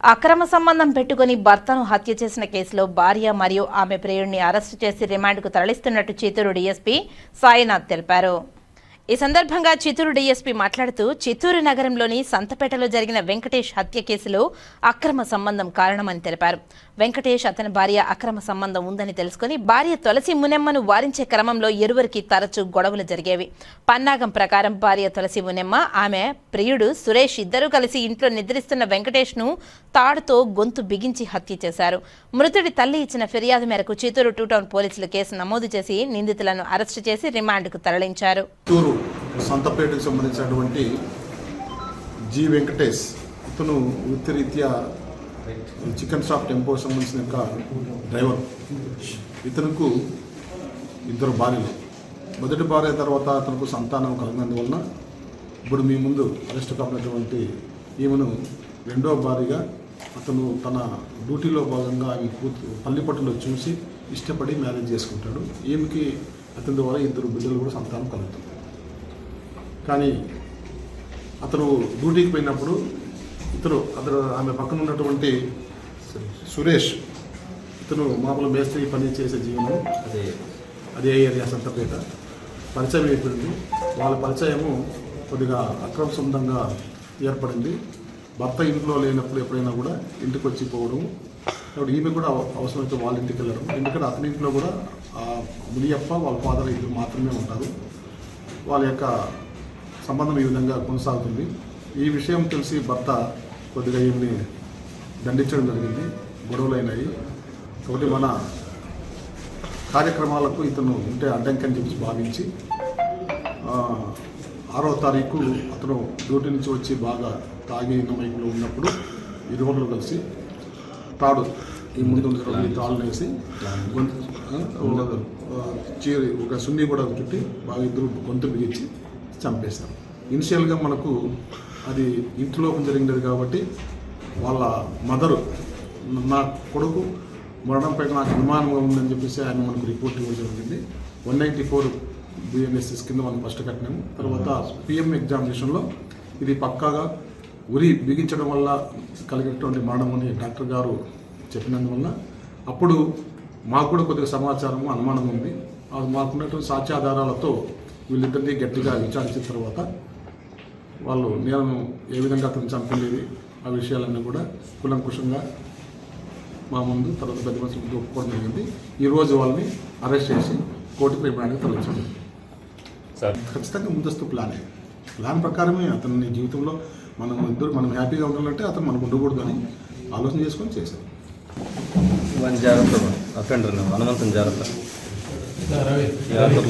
అక్రమ సంబంధం పెట్టుకుని భర్తను హత్య చేసిన కేసులో భార్య మరియు ఆమె ప్రియుడిని అరెస్టు చేసి రిమాండ్కు తరలిస్తున్నట్టు చిత్తూరు డీఎస్పీ సాయినాథ్ తెలిపారు. ఈ సందర్భంగా చిత్తూరు డీఎస్పీ మాట్లాడుతూ చిత్తూరు నగరంలోని సంతపేటలో జరిగిన వెంకటేష్ హత్య కేసులో అక్రమ సంబంధం కారణమని తెలిపారు. వెంకటేష్ అతని భార్య అక్రమ సంబంధం ఉందని తెలుసుకుని భార్య తులసి మునెమ్మను వారించే క్రమంలో ఇరువురికి తరచూ గొడవలు జరిగేవి. పన్నాగం ప్రకారం భార్య తులసి మునెమ్మ ఆమె ప్రియుడు సురేష్ ఇద్దరూ కలిసి ఇంట్లో నిద్రిస్తున్న వెంకటేష్ను తాడుతో గొంతు బిగించి హత్య చేశారు. మృతుడి తల్లి ఇచ్చిన ఫిర్యాదు మేరకు చిత్తూరు టూ టౌన్ పోలీసులు కేసు నమోదు చేసి నిందితులను అరెస్టు చేసి రిమాండ్కు తరలించారు. సంతపేటకు సంబంధించినటువంటి జి వెంకటేష్. ఇతను వృత్తిరీత్యా చికెన్ షాప్ టెంపో సంబంధించిన యొక్క డ్రైవర్. ఇతనుకు ఇద్దరు భార్యలు. మొదటి భార్య తర్వాత అతనికి సంతానం కలిగినందువలన ఇప్పుడు మీ ముందు అరెస్ట్ కాబడినటువంటి ఈమెను రెండో భార్యగా అతను తన డ్యూటీలో భాగంగా ఈ కూతు పల్లిపట్టులో చూసి ఇష్టపడి మ్యారేజ్ చేసుకుంటాడు. ఈమెకి అతని ద్వారా ఇద్దరు బిడ్డలు కూడా సంతానం కలుగుతుంది. కానీ అతను డ్యూటీకి పోయినప్పుడు ఇతను అతను ఆమె పక్కన ఉన్నటువంటి సురేష్ ఇతను మామూలు మేస్త్రి పని చేసే జీవనం. అదే. అదే ఏరియా సంతపేట. పరిచయం అయిపోయింది. వాళ్ళ పరిచయము కొద్దిగా అక్రమ సొంతంగా ఏర్పడింది. భర్త ఇంట్లో లేనప్పుడు ఎప్పుడైనా కూడా ఇంటికి వచ్చి పోవడం కాబట్టి ఈమె కూడా అవ- అవసరమైతే వాళ్ళ ఇంటికి వెళ్ళడం. ఎందుకంటే అతని ఇంట్లో కూడా ఆ మునియప్ప వాళ్ళ ఫాదర్ ఇద్దరు మాత్రమే ఉంటారు. వాళ్ళ యొక్క సంబంధం ఈ విధంగా కొనసాగుతుంది. ఈ విషయం తెలిసి భర్త కొద్దిగా ఈమెని దండించడం జరిగింది. గొడవలు అయినాయి మన కార్యక్రమాలకు ఇతను ఉంటే అడ్డంకి అని చెప్పి భావించి ఆరో తారీఖు అతను డ్యూటీ నుంచి వచ్చి బాగా తాగి మైకులో ఉన్నప్పుడు ఇరువురు కలిసి తాడు ఈ ముందు ఉన్నటువంటి ఈ వేసి గొంతు చీరి చీర ఒక సున్ని కూడా చుట్టి బాగా ఇద్దరు గొంతు బిగించి చంపేశారు ఇనిషియల్గా మనకు అది ఇంట్లో జరిగినది కాబట్టి వాళ్ళ మదరు నా కొడుకు మరణంపై నాకు అనుమానంగా ఉందని చెప్పేసి ఆయన మనకు రిపోర్ట్ ఇవ్వడం జరిగింది. వన్ నైంటీ ఫోర్ బిఎన్ఎస్ఎస్ కింద మనం ఫస్ట్ కట్టినాము. తర్వాత పిఎం ఎగ్జామినేషన్లో ఇది పక్కాగా ఉరి బిగించడం వల్ల కలిగినటువంటి మరణం అని డాక్టర్ గారు చెప్పినందువల్ల అప్పుడు మాకు కూడా కొద్దిగా సమాచారం అనుమానం ఉంది. అది మాకున్నటువంటి సాక్ష్యాధారాలతో వీళ్ళిద్దరినీ గట్టిగా విచారించిన తర్వాత వాళ్ళు నేను ఏ విధంగా అతను చంపిండేది ఆ విషయాలన్నీ కూడా కులంకుశంగా మా ముందు తర్వాత పెద్ద మనుషుల ముందు ఒప్పుకోవడం జరిగింది. ఈరోజు వాళ్ళని అరెస్ట్ చేసి కోర్టుకు తరలించడం సార్. ఖచ్చితంగా ముందస్తు ప్లానే. ప్లాన్ ప్రకారమే అతని జీవితంలో మనం ఇద్దరు మనం హ్యాపీగా ఉండాలంటే అతను మనకు ఉండకూడదు అని ఆలోచన చేసుకొని చేశారు. వన్ జాగ్రత్త అఫెండర్ హనుమంతుని జాగ్రత్త. జాగ్రత్త.